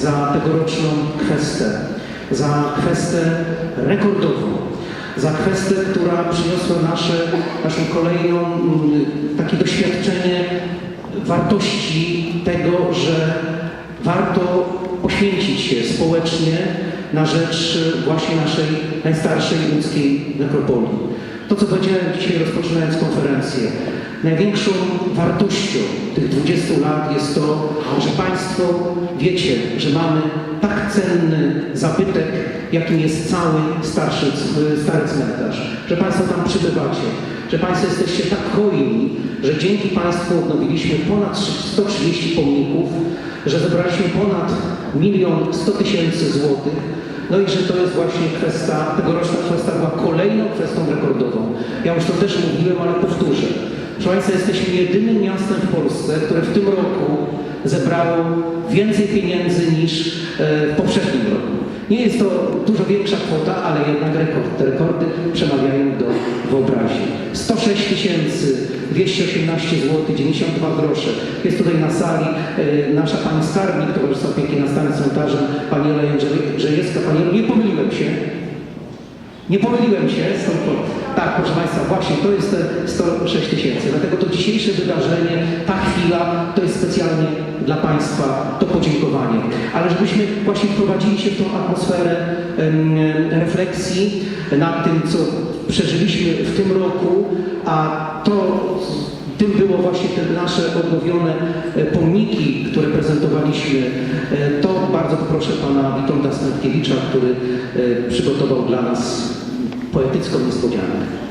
za tegoroczną kwestę, za kwestę rekordową, za kwestę, która przyniosła nasze, naszą kolejną mm, takie doświadczenie wartości tego, że warto poświęcić się społecznie na rzecz właśnie naszej najstarszej ludzkiej nekropolii. To, co powiedziałem dzisiaj rozpoczynając konferencję, największą wartością tych 20 lat jest to, że Państwo wiecie, że mamy tak cenny zabytek, jakim jest cały starszy, stary cmentarz, że Państwo tam przybywacie, że Państwo jesteście tak hojni, że dzięki Państwu odnowiliśmy ponad 130 pomników, że zebraliśmy ponad milion 100 tysięcy złotych, no i że to jest właśnie kwestia, tegoroczna kwestia była kolejną kwestią rekordową. Ja już to też mówiłem, ale powtórzę. Proszę Państwa, jesteśmy jedynym miastem w Polsce, które w tym roku zebrało więcej pieniędzy niż e, w poprzednim roku. Nie jest to dużo większa kwota, ale jednak rekord. Te rekordy przemawiają do wyobraźni. 106 tysięcy 218 zł 92 grosze. Jest tutaj na sali e, nasza pani skarbnik, już opieki nad starym cmentarzem, pani Ela Jędrzejewska. Pani Elu, nie pomyliłem się. Nie pomyliłem się kwotą. Tak, proszę Państwa, właśnie to jest te 106 tysięcy. Dlatego to dzisiejsze wydarzenie, ta chwila, to jest specjalnie dla Państwa to podziękowanie. Ale żebyśmy właśnie wprowadzili się w tą atmosferę refleksji nad tym, co przeżyliśmy w tym roku, a było właśnie te nasze odnowione e, pomniki, które prezentowaliśmy. E, To bardzo poproszę pana Witolda Smetkiewicza, który e, przygotował dla nas poetycką niespodziankę.